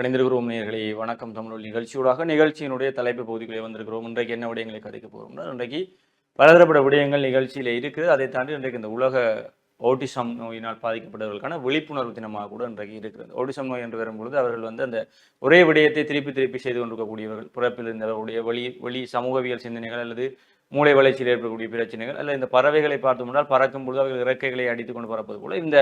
இணைந்திருக்கிறோம் நேர்களை வணக்கம் தமிழ் நிகழ்ச்சியூடாக. நிகழ்ச்சியினுடைய தலைப்பு பகுதிகளே வந்திருக்கிறோம். இன்றைக்கு என்ன விடயங்களை கதைக்க போகிறோம்னா இன்றைக்கு பலதரப்பட்ட விடயங்கள் நிகழ்ச்சியில் இருக்குது. அதை தாண்டி இன்றைக்கு இந்த உலக ஓட்டிசம் நோயினால் பாதிக்கப்பட்டவர்களுக்கான விழிப்புணர்வு தினமாக கூட இன்றைக்கு இருக்கிறது. ஓட்டிசம் நோய் என்று வரும்பொழுது அவர்கள் வந்து அந்த ஒரே விடயத்தை திருப்பி திருப்பி செய்து கொண்டிருக்கக்கூடியவர்கள். பிறப்பில் இருந்தவர்களுடைய வழி வெளி சமூகவியல் சிந்தனைகள் அல்லது மூளை வளர்ச்சியில் ஏற்படக்கூடிய பிரச்சனைகள் அல்ல இந்த பறவைகளை பார்த்தோம்னால் பறக்கும் பொழுது அவர்கள் இறக்கைகளை அடித்துக்கொண்டு பறப்பது போல இந்த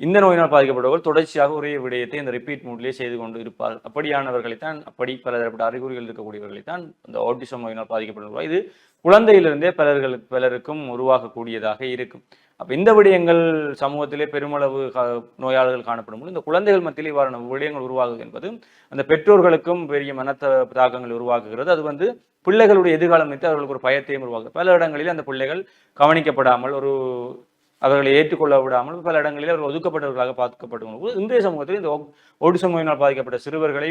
இந்த நோயினால் பாதிக்கப்பட்டவர்கள் தொடர்ச்சியாக ஒரே விடயத்தை இந்த ரிப்பீட் மூட்லேயே செய்து கொண்டு இருப்பார் அப்படியானவர்களைத்தான் அப்படி பலதரப்பட்ட அறிகுறிகள் இருக்கக்கூடியவர்களைத்தான் இந்த ஓட்டிசம் நோயினால் பாதிக்கப்படுவார் இது குழந்தையிலிருந்தே பலர்களுக்கு பலருக்கும் உருவாகக்கூடியதாக இருக்கும். அப்போ இந்த விடயங்கள் சமூகத்திலே பெருமளவு கா- நோயாளர்கள் காணப்படும் போது இந்த குழந்தைகள் மத்தியில் இவ்வாறான விடயங்கள் உருவாகுது என்பது அந்த பெற்றோர்களுக்கும் பெரிய மனத்த தாக்கங்கள் உருவாக்குகிறது. அது வந்து பிள்ளைகளுடைய எதிர்காலம் வைத்து அவர்களுக்கு ஒரு பயத்தையும் உருவாக்குது. பல இடங்களில் அந்த பிள்ளைகள் கவனிக்கப்படாமல் ஒரு அவர்களை ஏற்றுக்கொள்ள விடாமல் பல இடங்களில் அவர்கள் ஒதுக்கப்பட்டவர்களாக பார்க்கப்பட்டு இந்திய சமூகத்தில் இந்த ஓடிசம் நோயினால் பாதிக்கப்பட்ட சிறுவர்களை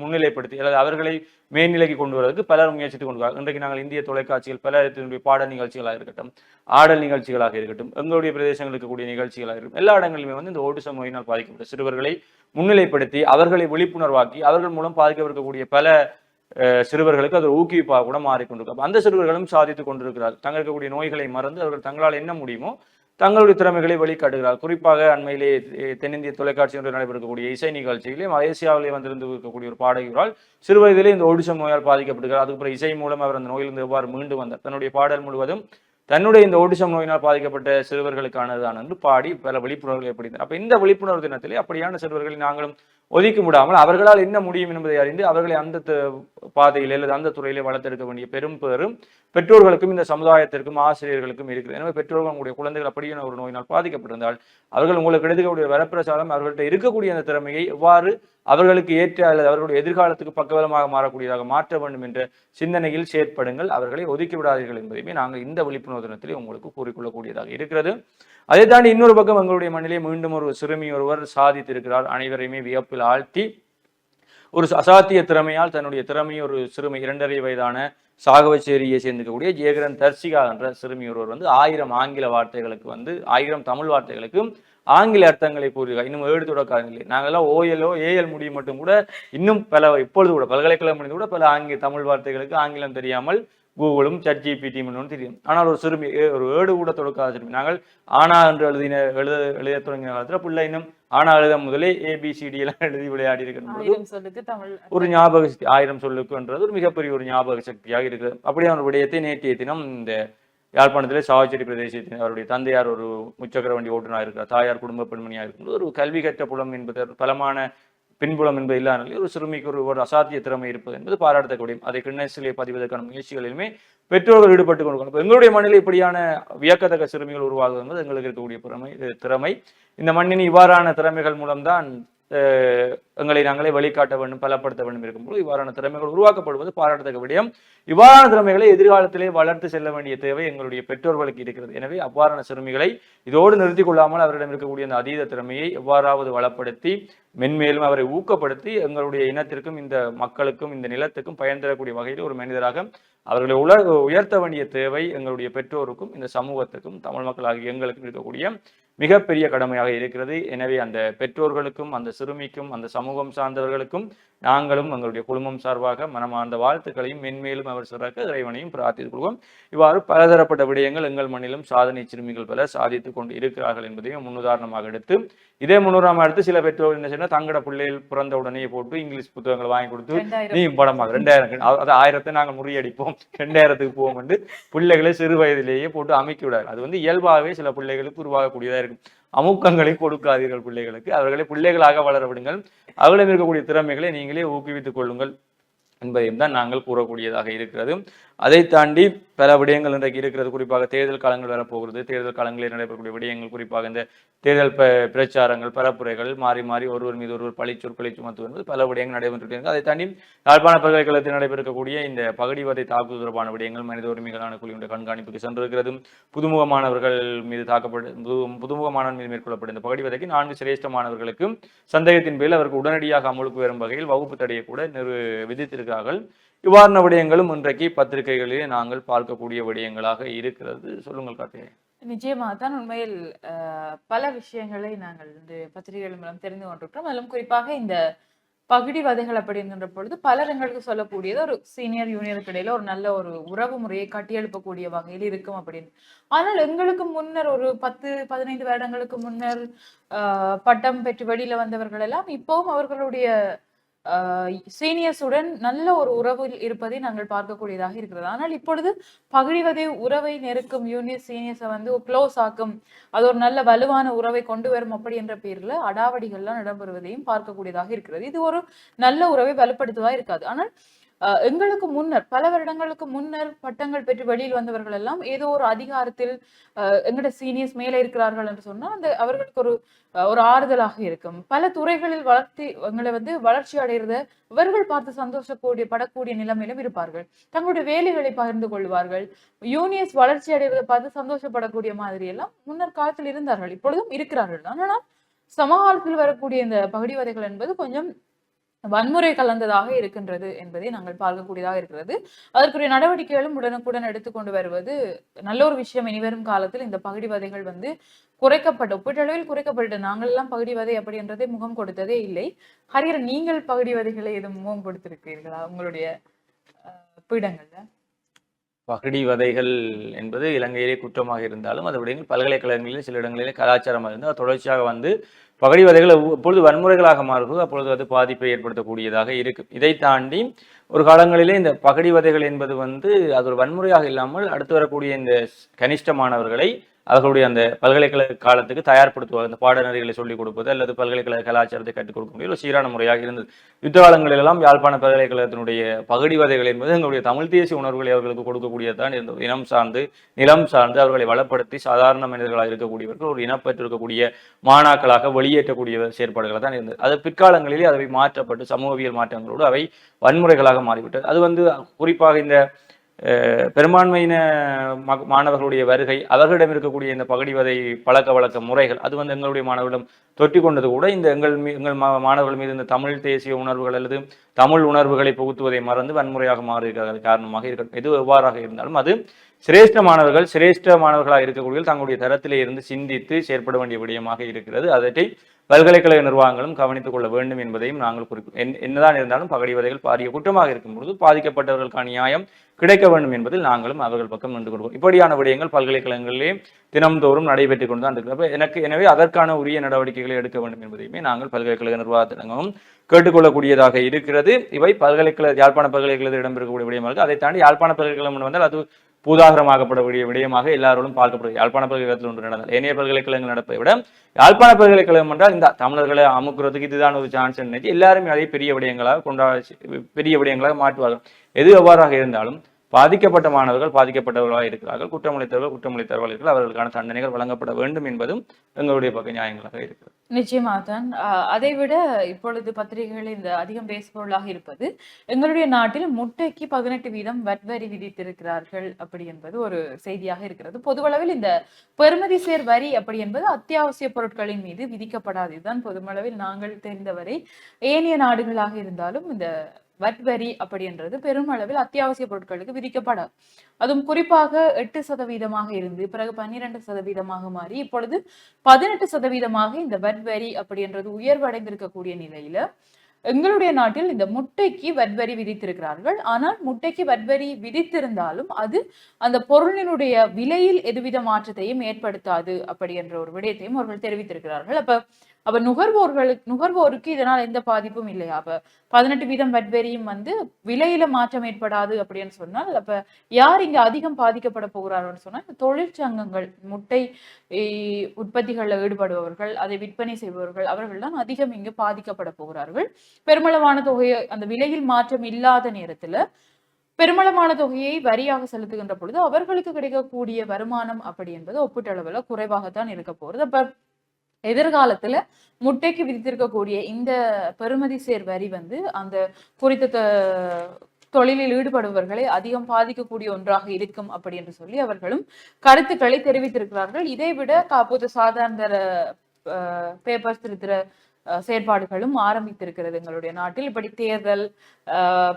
முன்னிலைப்படுத்தி அல்லது அவர்களை மேல்நிலைக்கு கொண்டு வருவதற்கு பலர் முயற்சித்துக் கொண்டு இன்றைக்கு நாங்கள் இந்திய தொலைக்காட்சிகள் பல இதனுடைய பாட நிகழ்ச்சிகளாக இருக்கட்டும் ஆடல் நிகழ்ச்சிகளாக இருக்கட்டும் எங்களுடைய பிரதேசங்களுக்கு கூடிய நிகழ்ச்சிகளாக இருக்கட்டும் எல்லா இடங்களிலுமே வந்து இந்த ஓடிசம் நோயினால் பாதிக்கப்பட்ட சிறுவர்களை முன்னிலைப்படுத்தி அவர்களை விழிப்புணர்வாக்கி அவர்கள் மூலம் பாதிக்கப்படக்கூடிய பல சிறுவர்களுக்கு அது ஊக்குவிப்பாக கூட மாறிக்கொண்டிருக்கும் அந்த சிறுவர்களும் சாதித்துக் கொண்டிருக்கிறார் தங்களுக்கு இருக்கக்கூடிய நோய்களை மறந்து அவர்கள் தங்களால் என்ன முடியுமோ தங்களுடைய திறமைகளை வெளிக்காட்டுகிறார் குறிப்பாக அண்மையிலே தென்னிந்திய தொலைக்காட்சி ஒன்று நடைபெறக்கூடிய இசை நிகழ்ச்சியிலே மலேசியாவிலே வந்திருந்து இருக்கக்கூடிய ஒரு பாடகரால் சிறு வயதிலே இந்த ஒடிசம் நோயால் பாதிக்கப்படுகிறார். அதுக்கப்புறம் இசை மூலம் அவர் அந்த நோயிலிருந்து எவ்வாறு மீண்டு வந்தார்? தன்னுடைய பாடல் முழுவதும் தன்னுடைய இந்த ஒடிசம் நோயினால் பாதிக்கப்பட்ட சிறுவர்களுக்கானதுதான் என்று பாடி பல விழிப்புணர்வுகள் ஏற்படுத்தினார் அப்ப இந்த விழிப்புணர்வு தினத்திலே அப்படியான சிறுவர்களை நாங்களும் ஒதுக்கி விடாமல் அவர்களால் என்ன முடியும் என்பதை அறிந்து அவர்களை அந்த பாதையில் அல்லது அந்த துறையிலே வளர்த்தெடுக்க வேண்டிய பெரும் பெரும் பெற்றோர்களுக்கும் இந்த சமுதாயத்திற்கும் ஆசிரியர்களுக்கும் இருக்குது எனவே பெற்றோர்கள் உங்களுடைய குழந்தைகள் அப்படியான ஒரு நோயினால் பாதிக்கப்பட்டிருந்தால் அவர்கள் உங்களுக்கு எடுக்கக்கூடிய வரப்பிரசாதம் அவர்கள்ட்ட இருக்கக்கூடிய அந்த திறமையை எவ்வாறு அவர்களுக்கு ஏற்ற அல்லது அவர்களுடைய எதிர்காலத்துக்கு பக்கபலமாக மாறக்கூடியதாக மாற்ற வேண்டும் என்ற சிந்தனையில் செயற்படுங்கள். அவர்களை ஒதுக்கி விடாதீர்கள் என்பதையுமே நாங்கள் இந்த விழிப்புணர்வு தினத்திலே உங்களுக்கு கூறிக்கொள்ளக்கூடியதாக இருக்கிறது. அதை தாண்டி இன்னொரு பக்கம் எங்களுடைய மண்ணிலே மீண்டும் ஒரு சிறுமி ஒருவர் சாதித்திருக்கிறார். அனைவரையுமே வியப்பில் ஆழ்த்தி ஒரு அசாத்திய திறமையால் தன்னுடைய திறமை ஒரு சிறுமி இரண்டரை வயதான சாகவச்சேரியை சேர்ந்திருக்கக்கூடிய ஜெயகரன் தர்சிகா என்ற சிறுமி ஒருவர் வந்து ஆயிரம் ஆங்கில வார்த்தைகளுக்கு வந்து ஆயிரம் தமிழ் வார்த்தைகளுக்கு ஆங்கில அர்த்தங்களை கூறுகிறார். இன்னும் ஏழு தொடக்காரங்களே. நாங்கள்லாம் ஓஎல்ஓ ஏஎல் முடியும் மட்டும் கூட இன்னும் பல இப்பொழுது கூட பல்கலைக்கழகம் முடிந்து கூட பல ஆங்கில தமிழ் வார்த்தைகளுக்கு ஆங்கிலம் தெரியாமல் கூகுளும் சட் ஜிபிடி தெரியும். ஆனால் ஒரு சிறுமி ஒரு ஏடு கூட தொடக்காத சிறுமி. நாங்கள் ஆனா என்று எழுதின எழுத எழுத தொடங்கின காலத்துல பிள்ளை இன்னும் ஆனா எழுத முதலே ஏபிசிடி எல்லாம் எழுதி விளையாடி இருக்கிற பொழுது ஆயிரம் சொல்லுக்கு தமிழ் ஒரு ஞாபக சக்தி ஆயிரம் சொல்லுக்குன்றது ஒரு மிகப்பெரிய ஒரு ஞாபக சக்தியாக இருக்குது அப்படியான ஒரு விடயத்தை நேற்றைய தினம் இந்த யாழ்ப்பாணத்திலே சாவச்சேரி பிரதேசத்தின் அவருடைய தந்தையார் ஒரு முச்சக்கர வண்டி ஓட்டுநராக இருக்கிறார். தாயார் குடும்ப பெண்மணியாக இருக்கும்போது ஒரு கல்வி கற்ற புலம் என்பது பலமான பின்புலம் என்பது இல்லாமல் ஒரு சிறுமிக்கு ஒரு ஒரு அசாத்திய திறமை இருப்பது என்பது பாராட்டக்கூடியும் அதை கிண்ணசிலே பதிவதற்கான முயற்சிகளிலுமே பெற்றோர்கள் ஈடுபட்டு கொண்டு எங்களுடைய மண்ணில் இப்படியான வியக்கத்தக்க சிறுமிகள் உருவாகுவது என்பது எங்களுக்கு இருக்கக்கூடிய திறமை திறமை. இந்த மண்ணின் இவ்வாறான திறமைகள் மூலம்தான் எங்களை நாங்களே வழிகாட்ட வேண்டும் பலப்படுத்த வேண்டும் இருக்கும்போது இவ்வாறான திறமைகள் உருவாக்கப்படுவது பாராட்டத்தக்க விடயம். இவ்வாறான திறமைகளை எதிர்காலத்திலே வளர்த்து செல்ல வேண்டிய தேவை எங்களுடைய பெற்றோர்களுக்கு இருக்கிறது. எனவே அவ்வாறான சிறுமிகளை இதோடு நிறுத்தி கொள்ளாமல் அவரிடம் இருக்கக்கூடிய அந்த அதீத திறமையை எவ்வாறாவது வளப்படுத்தி மென்மேலும் அவரை ஊக்கப்படுத்தி எங்களுடைய இனத்திற்கும் இந்த மக்களுக்கும் இந்த நிலத்துக்கும் பயன் தரக்கூடிய வகையில் ஒரு மனிதராக அவர்களை உல உயர்த்த வேண்டிய தேவை எங்களுடைய பெற்றோருக்கும் இந்த சமூகத்துக்கும் தமிழ் மக்களாகிய எங்களுக்கும் இருக்கக்கூடிய மிகப்பெரிய கடமையாக இருக்கிறது. எனவே அந்த பெற்றோர்களுக்கும் அந்த சிறுமிக்கும் அந்த சமூகம் சார்ந்தவர்களுக்கும் நாங்களும் எங்களுடைய குடும்பம் சார்பாக மனமார்ந்த வாழ்த்துக்களையும் மென்மேலும் அவர் சிறக்க இறைவனையும் பிரார்த்தித்துக் கொள்வோம். இவ்வாறு பலதரப்பட்ட விடயங்கள் எங்கள் மண்ணிலும் சாதனை சிறுமிகள் பல சாதித்துக் கொண்டு இருக்கிறார்கள் என்பதையும் முன்னுதாரணமாக எடுத்து இதே முன்னுதாரணமாக எடுத்து சில பெற்றோர்கள் என்ன செய்யணும் தங்கட பிள்ளைகள் பிறந்த உடனே போட்டு இங்கிலீஷ் புத்தகங்களை வாங்கி கொடுத்து நீ படமாக ரெண்டாயிரம். அது ஆயிரத்தை நாங்கள் முறியடிப்போம். ரெண்டாயிரத்துக்கு போவோம் என்று பிள்ளைகளை சிறு வயதிலேயே போட்டு அமைக்கி விடாது. அது வந்து இயல்பாகவே சில பிள்ளைகளுக்கு உருவாகக்கூடியதா இருக்கும். அமுக்கங்களை கொடுக்காதீர்கள் பிள்ளைகளுக்கு. அவர்களை பிள்ளைகளாக வளர விடுங்கள். அவர்களிடம் இருக்கக்கூடிய திறமைகளை நீங்களே ஊக்குவித்துக் கொள்ளுங்கள் என்பதையும் தான் நாங்கள் கூறக்கூடியதாக இருக்கிறது. அதை தாண்டி பல விடயங்கள் இன்றைக்கு இருக்கிறது. குறிப்பாக தேர்தல் காலங்கள் வரப்போகிறது தேர்தல் காலங்களில் நடைபெறக்கூடிய விடயங்கள் குறிப்பாக இந்த தேர்தல் ப பிரச்சாரங்கள் பரப்புரைகள் மாறி மாறி ஒருவர் மீது ஒருவர் பழி சொற்களை சுமத்துவது என்பது பல விடயங்கள் நடைபெற்று அதை தாண்டி யாழ்ப்பாண பல்கலைக்கழகத்தில் நடைபெறக்கூடிய இந்த பகடிவதை தாக்குதல் தொடர்பான விடயங்கள் மனித உரிமைகளான குழுவின் கண்காணிப்புக்கு சென்றிருக்கிறது. புதுமுகமானவர்கள் மீது தாக்கப்பட்டு புது- புதுமுகமானவர் மீது மேற்கொள்ளப்பட்ட இந்த பகடிவதைக்கு நான்கு சிரேஷ்ட மாணவர்களுக்கும் சந்தேகத்தின் பேரில் அவருக்கு உடனடியாக அமலுக்கு வரும் வகையில் வகுப்பு தடையை கூட விதித்திருக்கிறார்கள். இவ்வாறான விடயங்களும் இன்றைக்கு பத்திரிகைகளிலே நாங்கள் பார்க்கக்கூடிய விடயங்களாக இருக்கிறது. சொல்லுங்கள் கார்த்திகை நிச்சயமாக தான் உண்மையில் பல விஷயங்களை நாங்கள் இந்த பத்திரிகைகள் மூலம் தெரிந்து கொண்டிருக்கிறோம். அதிலும் குறிப்பாக இந்த பகுடி வதைகள் அப்படிங்கிற பொழுது பலர் எங்களுக்கு சொல்லக்கூடியது ஒரு சீனியர் யூனியருக்கு இடையில ஒரு நல்ல ஒரு உறவு முறையை கட்டியெழுப்பக்கூடிய வகையில் இருக்கும் அப்படின்னு. ஆனால் எங்களுக்கு முன்னர் ஒரு பத்து பதினைந்து வருடங்களுக்கு முன்னர் பட்டம் பெற்று வெளியில வந்தவர்கள் எல்லாம் இப்பவும் அவர்களுடைய சீனியர்ஸுடன் நல்ல ஒரு உறவில் இருப்பதை நாங்கள் பார்க்கக்கூடியதாக இருக்கிறது. ஆனால் இப்பொழுது பகிழ்வதே உறவை நெருக்கும். யூனியர் சீனியர்ஸை வந்து க்ளோஸ் ஆக்கும். அது ஒரு நல்ல வலுவான உறவை கொண்டு வரும் அப்படி என்ற பேரில் அடாவடிகள்லாம் இடம்பெறுவதையும் பார்க்கக்கூடியதாக இருக்கிறது. இது ஒரு நல்ல உறவை வலுப்படுத்துவதா இருக்காது. ஆனால் எங்களுக்கு முன்னர் பல வருடங்களுக்கு முன்னர் பட்டங்கள் பெற்று வெளியில் வந்தவர்கள் எல்லாம் ஏதோ ஒரு அதிகாரத்தில் எங்கட சீனியர்ஸ் மேலே இருக்கிறார்கள் என்று சொன்னால் அந்த அவர்களுக்கு ஒரு ஒரு ஆறுதலாக இருக்கும். பல துறைகளில் வளர்த்தி எங்களை வந்து வளர்ச்சி அடைகிறத இவர்கள் பார்த்து சந்தோஷக்கூடிய படக்கூடிய நிலைமையிலும் இருப்பார்கள். தங்களுடைய வேலைகளை பகிர்ந்து கொள்வார்கள். யூனியர்ஸ் வளர்ச்சி அடைவதை பார்த்து சந்தோஷப்படக்கூடிய மாதிரி எல்லாம் முன்னர் காலத்தில் இருந்தார்கள். இப்பொழுதும் இருக்கிறார்கள். ஆனால் சமகாலத்தில் வரக்கூடிய இந்த பகுதிவதைகள் என்பது கொஞ்சம் வன்முறை கலந்ததாக இருக்கின்றது என்பதை நாங்கள் பார்க்கக்கூடியதாக இருக்கிறது. அதற்குரிய நடவடிக்கைகளும் உடனுக்குடன் எடுத்துக்கொண்டு வருவது நல்ல ஒரு விஷயம். இனிவரும் காலத்தில் இந்த பகுடிவதைகள் வந்து குறைக்கப்பட்ட ஒப்பீட்டளவில் குறைக்கப்பட்டு நாங்கள் எல்லாம் பகுடிவதை அப்படின்றதை முகம் கொடுத்ததே இல்லை. ஹரியர் நீங்கள் பகுடிவதைகளை எதுவும் முகம் கொடுத்திருக்கிறீர்களா? உங்களுடைய அஹ், பீடங்கள்ல? பகடி வதைகள் என்பது இலங்கையிலே குற்றமாக இருந்தாலும் அது விடயங்கள் பல்கலைக்கழகங்களில் சில இடங்களிலே கலாச்சாரமாக இருந்தால் தொடர்ச்சியாக வந்து பகடி வதைகள் எப்பொழுது வன்முறைகளாக மாறுதோ அப்பொழுது அது பாதிப்பை ஏற்படுத்தக்கூடியதாக இருக்குது இதை தாண்டி ஒரு காலங்களிலே இந்த பகடிவதைகள் என்பது வந்து அது ஒரு வன்முறையாக இல்லாமல் அடுத்து வரக்கூடிய இந்த கனிஷ்டமானவர்களை அவர்களுடைய அந்த பல்கலைக்கழக காலத்துக்கு தயார்படுத்துவாங்க அந்த பாடநெறிகளை சொல்லிக் கொடுப்பது அல்லது பல்கலைக்கழக கலாச்சாரத்தை கற்றுக் கொடுக்க ஒரு சீரான முறையாக இருந்தது. யுத்த காலங்களிலெல்லாம் யாழ்ப்பாண பல்கலைக்கழகத்தினுடைய பகுடிவதைகள் என்பது எங்களுடைய தமிழ் தேசிய உணர்வுகளை அவர்களுக்கு கொடுக்கக்கூடியதான் இருந்தது. இனம் சார்ந்து நிலம் சார்ந்து அவர்களை வளப்படுத்தி சாதாரண மனிதர்களாக இருக்கக்கூடியவர்கள் ஒரு இனப்பற்று இருக்கக்கூடிய மாணாக்களாக வெளியேற்றக்கூடிய செயற்பாடுகளாக தான் இருந்தது. அது பிற்காலங்களிலே அவை மாற்றப்பட்டு சமூகவியல் மாற்றங்களோடு அவை வன்முறைகளாக மாறிவிட்டது. அது வந்து குறிப்பாக இந்த பெரும்பான்மையின மாணவர்களுடைய வருகை அவர்களிடம் இருக்கக்கூடிய இந்த பகடிவதை பழக்க வழக்க முறைகள் அது வந்து எங்களுடைய மாணவர்களிடம் தொட்டி கொண்டது கூட இந்த எங்கள் மீ எங்கள் மா மாணவர்கள் மீது இந்த தமிழ் தேசிய உணர்வுகள் அல்லது தமிழ் உணர்வுகளை புகுத்துவதை மறந்து வன்முறையாக மாறுகிறது காரணமாக இருக்கட்டும். எது எவ்வாறாக இருந்தாலும் அது சிரேஷ்ட மாணவர்கள் சிரேஷ்ட மாணவர்களாக இருக்கக்கூடிய தங்களுடைய தரத்திலே இருந்து சிந்தித்து செயற்பட வேண்டிய விடயமாக இருக்கிறது. அதை பல்கலைக்கழக நிர்வாகங்களும் கவனித்துக் கொள்ள வேண்டும் என்பதையும் நாங்கள் குறிப்பு என்- என்னதான் இருந்தாலும் பகடிவதைகள் பாரிய குற்றமாக இருக்கும் பொழுது பாதிக்கப்பட்டவர்களுக்கான நியாயம் கிடைக்க வேண்டும் என்பதில் நாங்களும் அவர்கள் பக்கம் நின்று கொள்வோம். இப்படியான விடயங்கள் பல்கலைக்கழகங்களிலே தினம்தோறும் நடைபெற்றுக் கொண்டு தான் இருக்கிறது. எனக்கு எனவே அதற்கான உரிய நடவடிக்கைகளை எடுக்க வேண்டும் என்பதையுமே நாங்கள் பல்கலைக்கழக நிர்வாகத்திடமும் கேட்டுக்கொள்ளக்கூடியதாக இருக்கிறது. இவை பல்கலைக்கழக யாழ்ப்பாண பல்கலைக்கழகத்தில் இடம்பெறக்கூடிய விடயமாக இருக்கு. அதை தாண்டி யாழ்ப்பாண பல்கலைக்கழகம் வந்தால் அது பூதாகரமாகப்படக்கூடிய விடயமாக எல்லாரோடும் பார்க்கப்படுகிறது. யாழ்ப்பாண பல்கலைக்கழகத்தில் ஒன்று நடந்தால் ஏனைய பல்கலைக்கழகங்கள் நடப்பதை விட யாழ்ப்பாண பல்கலைக்கழகம் என்றால் இந்த தமிழர்களை அமுக்குறதுக்கு இதுதான் ஒரு சான்ஸ் நினைச்சு எல்லாருமே அதை பெரிய விடயங்களாக கொண்டாட பெரிய விடயங்களாக மாற்றுவார்கள். எது எவ்வாறாக இருந்தாலும் பாதிக்கப்பட்ட மாணவர்கள் பாதிக்கப்பட்டவர்களாக இருக்கிறார்கள். குற்றமளித்தவர்கள் குற்றமளித்தவர்கள் இருக்கிறார்கள். அவர்களுக்கான தண்டனைகள் வழங்கப்பட வேண்டும் என்பதும் எங்களுடைய பக்க நியாயங்களாக இருக்கிறது. நிச்சயமாக தான் அதை விட இப்பொழுது பத்திரிகைகள் இந்த அதிகம் பேசுபொருளாக இருப்பது எங்களுடைய நாட்டில் முட்டைக்கு பதினெட்டு வீதம் வட் வரி விதித்திருக்கிறார்கள் அப்படி என்பது ஒரு செய்தியாக இருக்கிறது. பொதுவளவில் இந்த பெருமதி சேர் வரி அப்படி என்பது அத்தியாவசிய பொருட்களின் மீது விதிக்கப்படாது. இதுதான் பொதுமளவில் நாங்கள் தெரிந்தவரை ஏனைய நாடுகளாக இருந்தாலும் இந்த வட் வரி அப்படி என்றது பெருமளவில் அத்தியாவசிய பொருட்களுக்கு விதிக்கப்படாது. அதுவும் குறிப்பாக எட்டு சதவீதமாக இருந்து பிறகு பன்னிரண்டு சதவீதமாக மாறி இப்பொழுது பதினெட்டு சதவீதமாக இந்த வட் வரி அப்படின்றது உயர்வடைந்திருக்கக்கூடிய நிலையில எங்களுடைய நாட்டில் இந்த முட்டைக்கு வட்வரி விதித்திருக்கிறார்கள். ஆனால் முட்டைக்கு வட்வரி விதித்திருந்தாலும் அது அந்த பொருளினுடைய விலையில் எதுவித மாற்றத்தையும் ஏற்படுத்தாது அப்படி என்ற ஒரு விடயத்தையும் அவர்கள் தெரிவித்திருக்கிறார்கள். அப்ப அப்ப நுகர்வோர்களுக்கு நுகர்வோருக்கு இதனால் எந்த பாதிப்பும் இல்லையா அப்ப பதினெட்டு வீதம் வட்வரியும் வந்து விலையில மாற்றம் ஏற்படாது அப்படின்னு சொன்னால் அப்ப யார் இங்க அதிகம் பாதிக்கப்பட போகிறார்கள் சொன்னால் தொழிற்சங்கங்கள் முட்டை உற்பத்திகளில் ஈடுபடுபவர்கள் அதை விற்பனை செய்பவர்கள் அவர்கள் தான் அதிகம் இங்கு பாதிக்கப்பட போகிறார்கள். பெருமளவான தொகையை அந்த விலையில் மாற்றம் இல்லாத நேரத்துல பெருமளவான தொகையை வரியாக செலுத்துகின்ற பொழுது அவர்களுக்கு கிடைக்கக்கூடிய வருமானம் அப்படி என்பது ஒப்பீட்டளவில் குறைவாகத்தான் இருக்க போகிறது அப்ப எதிர்காலத்துல முட்டைக்கு விதித்திருக்கக்கூடிய இந்த பெறுமதி சேர் வரி வந்து அந்த குறித்த தொழிலில் ஈடுபடுபவர்களை அதிகம் பாதிக்கக்கூடிய ஒன்றாக இருக்கும் அப்படி என்று சொல்லி அவர்களும் கருத்துக்களை தெரிவித்திருக்கிறார்கள். இதை விட காப்போது சாதாரண பேப்பர்ஸ் திருத்துற செயற்பாடுகளும் ஆரம்பித்திருக்கிறது எங்களுடைய நாட்டில். இப்படி தேர்தல்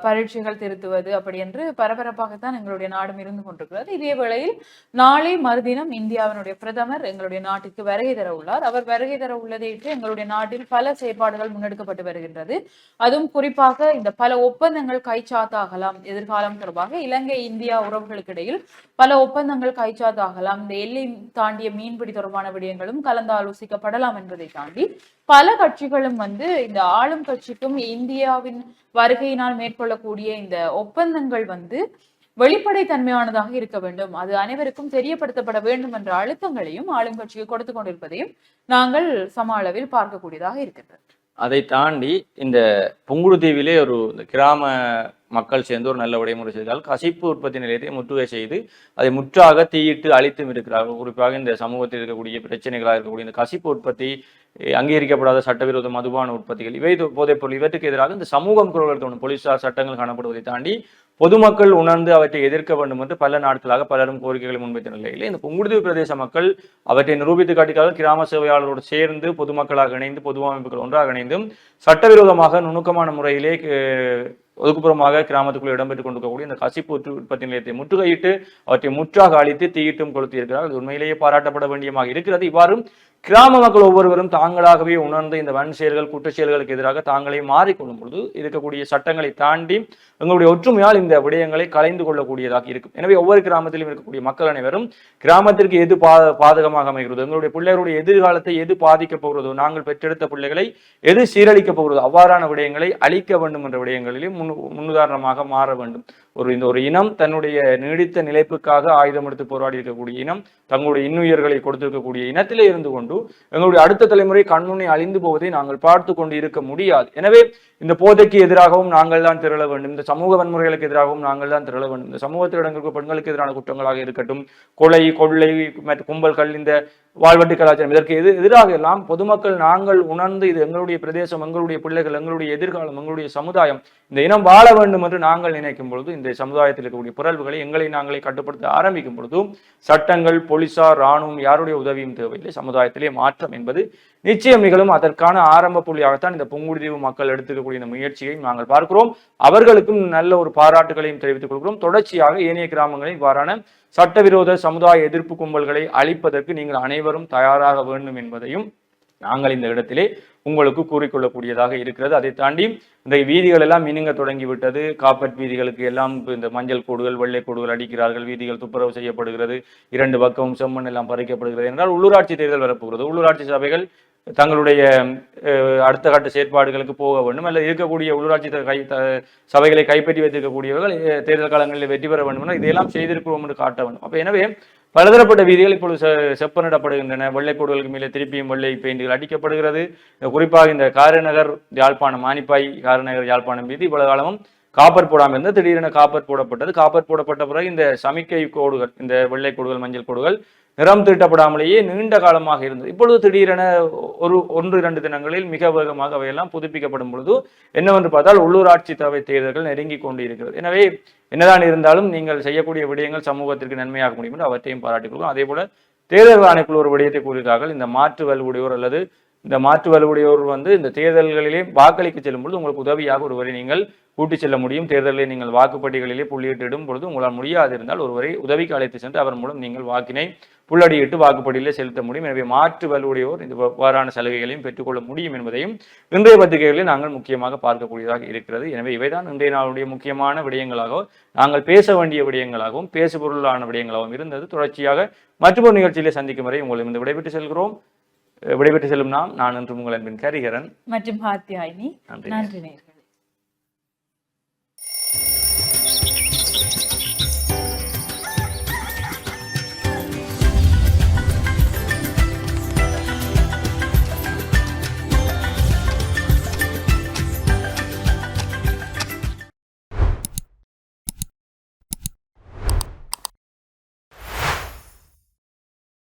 பரீட்சைகள் திருத்துவது அப்படி என்று பரபரப்பாகத்தான் எங்களுடைய நாடும் இருந்து கொண்டிருக்கிறது. இதே வேளையில் நாளை மறுதினம் இந்தியாவினுடைய பிரதமர் எங்களுடைய நாட்டிற்கு வருகை தர உள்ளார். அவர் வருகை தர உள்ளதையிட்டு எங்களுடைய நாட்டில் பல செயற்பாடுகள் முன்னெடுக்கப்பட்டு வருகின்றது. அதுவும் குறிப்பாக இந்த பல ஒப்பந்தங்கள் கைச்சாத்தாகலாம் எதிர்காலம் தொடர்பாக. இலங்கை இந்தியா உறவுகளுக்கு இடையில் பல ஒப்பந்தங்கள் கைச்சாத்தாகலாம். இந்த எல்லை தாண்டிய மீன்பிடி தொடர்பான விடயங்களும் கலந்தாலோசிக்கப்படலாம் என்பதை தாண்டி பல கட்சிகளும் வந்து இந்த ஆளும் கட்சிக்கும் இந்தியாவின் வருகையினால் மேற்கொள்ளக்கூடிய இந்த ஒப்பந்தங்கள் வந்து வெளிப்படைத்தன்மையானதாக இருக்க வேண்டும். அது அனைவருக்கும் தெரியப்படுத்தப்பட வேண்டும் என்ற அழுத்தங்களையும் ஆளும் கட்சிக்கு கொடுத்து கொண்டிருப்பதையும் நாங்கள் சம அளவில் பார்க்கக்கூடியதாக இருக்கின்றது. அதை தாண்டி இந்த புங்குடுதீவிலே ஒரு இந்த கிராம மக்கள் சேர்ந்து ஒரு நல்ல விடைமுறை செய்தால் கசிப்பு உற்பத்தி நிலையத்தை முற்றுகை செய்து அதை முற்றாக தீயிட்டு அழித்தும் இருக்கிறார்கள். குறிப்பாக இந்த சமூகத்தில் இருக்கக்கூடிய பிரச்சனைகளாக இருக்கக்கூடிய இந்த கசிப்பு உற்பத்தி அங்கீகரிக்கப்படாத சட்டவிரோத மதுபான உற்பத்திகள் இவை இது போதைப் பொருள் இவற்றுக்கு எதிராக இந்த சமூகம் குரல்கள் தோணும் போலீசார் சட்டங்கள் காணப்படுவதை தாண்டி பொதுமக்கள் உணர்ந்து அவற்றை எதிர்க்க வேண்டும் என்று பல நாட்களாக பலரும் கோரிக்கைகளை முன்வைத்த நிலையில் இந்த புங்குடுதீவு பிரதேச மக்கள் அவற்றை நிரூபித்து காட்டிக்காக கிராம சேவையாளரோடு சேர்ந்து பொதுமக்களாக இணைந்து பொது அமைப்புகள் ஒன்றாக இணைந்தும் சட்டவிரோதமாக நுணுக்கமான முறையிலே ஒதுக்குப்புறமாக கிராமத்துக்குள் இடம்பெற்றுக் கொண்டிருக்கக்கூடிய இந்த கசிப்பு உற்பத்தி நிலையத்தை முற்றுகையிட்டு அவற்றை முற்றாக அழித்து தீயிட்டும் கொளுத்தியிருக்கிறார் உண்மையிலேயே பாராட்டப்பட வேண்டியமாக இருக்கிறது. இவ்வாறும் கிராம மக்கள் ஒவ்வொருவரும் தாங்களாகவே உணர்ந்து இந்த வன் செயல்கள் குற்றச்செயல்களுக்கு எதிராக தாங்களே மாறிக்கொள்ளும் பொழுது இருக்கக்கூடிய சட்டங்களை தாண்டி எங்களுடைய ஒற்றுமையால் இந்த விடயங்களை கலைந்து கொள்ளக்கூடியதாக இருக்கும். எனவே ஒவ்வொரு கிராமத்திலும் இருக்கக்கூடிய மக்கள் அனைவரும் கிராமத்திற்கு எது பா பாதகமாக அமைகிறது எங்களுடைய பிள்ளைகளுடைய எதிர்காலத்தை எது பாதிக்கப் போகிறதோ நாங்கள் பெற்றெடுத்த பிள்ளைகளை எது சீரழிக்கப் போகிறதோ அவ்வாறான விடயங்களை அழிக்க வேண்டும் என்ற விடயங்களிலும் முன் முன்னுதாரணமாக மாற வேண்டும். ஒரு இந்த ஒரு இனம் தன்னுடைய நீடித்த நிலைப்புக்காக ஆயுதம் எடுத்து போராடி இருக்கக்கூடிய இனம் தங்களுடைய இன்னுயிர்களை கொடுத்திருக்கக்கூடிய இனத்திலே இருந்து கொண்டு எங்களுடைய அடுத்த தலைமுறை கண்முன்னே அழிந்து போவதை நாங்கள் பார்த்து கொண்டு இருக்க முடியாது. எனவே இந்த போதைக்கு எதிராகவும் நாங்கள் தான் திரள வேண்டும். இந்த சமூக வன்முறைகளுக்கு எதிராகவும் நாங்கள் தான் திரள வேண்டும். இந்த சமூகத்தில் இடங்களுக்கு பெண்களுக்கு எதிரான குற்றங்களாக இருக்கட்டும் கொலை கொள்ளை மற்றும் கும்பல்கள் இந்த வாழ்வட்டி கலாச்சாரம். இதற்கு எது எதிராக எல்லாம் பொதுமக்கள் நாங்கள் உணர்ந்து இது எங்களுடைய பிரதேசம் எங்களுடைய பிள்ளைகள் எங்களுடைய எதிர்காலம் எங்களுடைய சமுதாயம் இந்த இனம் வாழ வேண்டும் என்று நாங்கள் நினைக்கும் பொழுது இந்த சமுதாயத்தில் இருக்கக்கூடிய பிறழ்வுகளை எங்களை நாங்களே கட்டுப்படுத்த ஆரம்பிக்கும் பொழுதும் சட்டங்கள் போலீசார் ராணுவம் யாருடைய உதவியும் தேவையில்லை. சமுதாயத்திலே மாற்றம் என்பது நிச்சயம் நிகழும். அதற்கான ஆரம்ப புள்ளியாகத்தான் இந்த புங்குடிதீவு மக்கள் எடுத்துக்கக்கூடிய இந்த முயற்சியை நாங்கள் பார்க்கிறோம். அவர்களுக்கும் நல்ல ஒரு பாராட்டுகளையும் தெரிவித்துக் கொள்கிறோம். தொடர்ச்சியாக ஏனைய கிராமங்களில் இவ்வாறான சட்டவிரோத சமுதாய எதிர்ப்பு கும்பல்களை அழிப்பதற்கு நீங்கள் அனைவரும் தயாராக வேண்டும் என்பதையும் நாங்கள் இந்த இடத்திலே உங்களுக்கு கூறிக்கொள்ளக்கூடியதாக இருக்கிறது. அதை தாண்டி இந்த வீதிகள் எல்லாம் மினுங்க தொடங்கிவிட்டது. காப்பட் வீதிகளுக்கு எல்லாம் இந்த மஞ்சள் கோடுகள் வெள்ளை கோடுகள் அடிக்கிறார்கள். வீதிகள் துப்புரவு செய்யப்படுகிறது. இரண்டு பக்கமும் செம்மண் எல்லாம் பறிக்கப்படுகிறது. என்றால் உள்ளூராட்சி தேர்தல் வரப்போகிறது. உள்ளூராட்சி சபைகள் தங்களுடைய அடுத்த கட்ட செயற்பாடுகளுக்கு போக வேண்டும். அல்லது இருக்கக்கூடிய உள்ளூராட்சி கை த- சபைகளை கைப்பற்றி வைத்திருக்கக்கூடியவர்கள் தேர்தல் காலங்களில் வெற்றி பெற வேண்டும் என இதையெல்லாம் செய்திருக்கிறோம் என்று காட்ட வேண்டும். அப்போ எனவே பலதரப்பட்ட வீதிகள் இப்பொழுது செ- செப்பனிடப்படுகின்றன. வெள்ளைக்கோடுகளுக்கு மேலே திருப்பியும் வெள்ளை பெயிண்டுகள் அடிக்கப்படுகிறது. குறிப்பாக இந்த காரநகர் யாழ்ப்பாணம் மானிப்பாய் காரநகர் யாழ்ப்பாணம் வீதி இவ்வளவு காலமும் காப்பர் போடாமல் இருந்து திடீரென காப்பர் போடப்பட்டது. காப்பர் போடப்பட்ட பிறகு இந்த சமிக்கை கோடுகள் இந்த வெள்ளை கோடுகள் மஞ்சள் கோடுகள் நிறம் தீட்டப்படாமலேயே நீண்ட காலமாக இருந்தது. இப்பொழுது திடீரென ஒரு ஒன்று இரண்டு தினங்களில் மிக வேகமாக அவையெல்லாம் புதுப்பிக்கப்படும் பொழுது என்னவென்று பார்த்தால் உள்ளூராட்சி தவை தேர்தல்கள் நெருங்கி கொண்டு இருக்கிறது எனவே என்னதான் இருந்தாலும் நீங்கள் செய்யக்கூடிய விடயங்கள் சமூகத்திற்கு நன்மையாக முடியும் என்று அவற்றையும் பாராட்டிக் கொள்வோம் அதே போல தேர்தல் ஆணைக்குழு ஒரு விடயத்தை கூறியிருக்கார்கள் இந்த மாற்று வலுவுடையோர் அல்லது இந்த மாற்று வலுவுடையோர் வந்து இந்த தேர்தல்களிலே வாக்களிக்க செல்லும் பொழுது உங்களுக்கு உதவியாக ஒருவரை நீங்கள் கூட்டிச் செல்ல முடியும். தேர்தலில் நீங்கள் வாக்குப்பட்டிகளிலே புள்ளியிட்டிடும் பொழுது உங்களால் முடியாது இருந்தால் ஒருவரை உதவிக்கு அழைத்து சென்று அவர் மூலம் நீங்கள் வாக்கினை புள்ளடியிட்டு வாக்குப்பட்டியலே செலுத்த முடியும். எனவே மாற்று வலுவுடையோர் இந்த இவ்வாறான சலுகைகளையும் பெற்றுக்கொள்ள முடியும் என்பதையும் இன்றைய பத்திரிகைகளில் நாங்கள் முக்கியமாக பார்க்கக்கூடியதாக இருக்கிறது. எனவே இவைதான் இன்றைய நாளுடைய முக்கியமான விடயங்களாகவும் நாங்கள் பேச வேண்டிய விடயங்களாகவும் பேசுபொருளான விடயங்களாகவும் இருந்தது. தொடர்ச்சியாக மற்றொரு நிகழ்ச்சியிலே சந்திக்கும் வரை உங்களை இந்த விடைபெற்று செல்கிறோம். விடைபெற்று செல்லும் நாம். நான் என்று உங்கள் அன்பின் கரிகரன். மற்றும் ஹாத்தியாயினி நன்றி. நேர்கள்